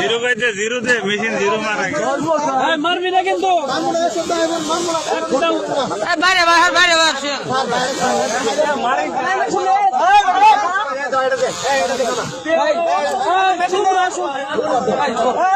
Zero কইতে zero দে machine zero মারা মারবি না কিন্তু। বাইরে বাইরে বাইরে বাইরে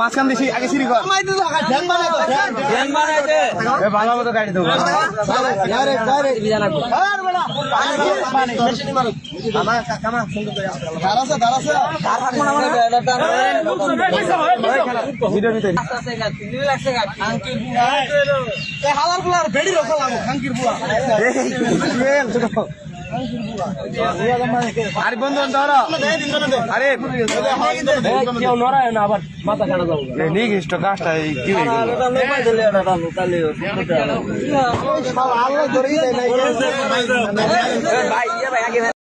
মাঝখান দিছি আগে সিঁড়ি ভালো মতো গাড়ি দেবো হালারগুলার বেড়ি রক্ষা খাঙ্কির বুয়া আরে বন্ধু ধরো। আরে কেউ নড়ায় না আবার মাথা খানা যাব নিক ইষ্ট কাজটা কি হয়ে ভাই ভাই আগে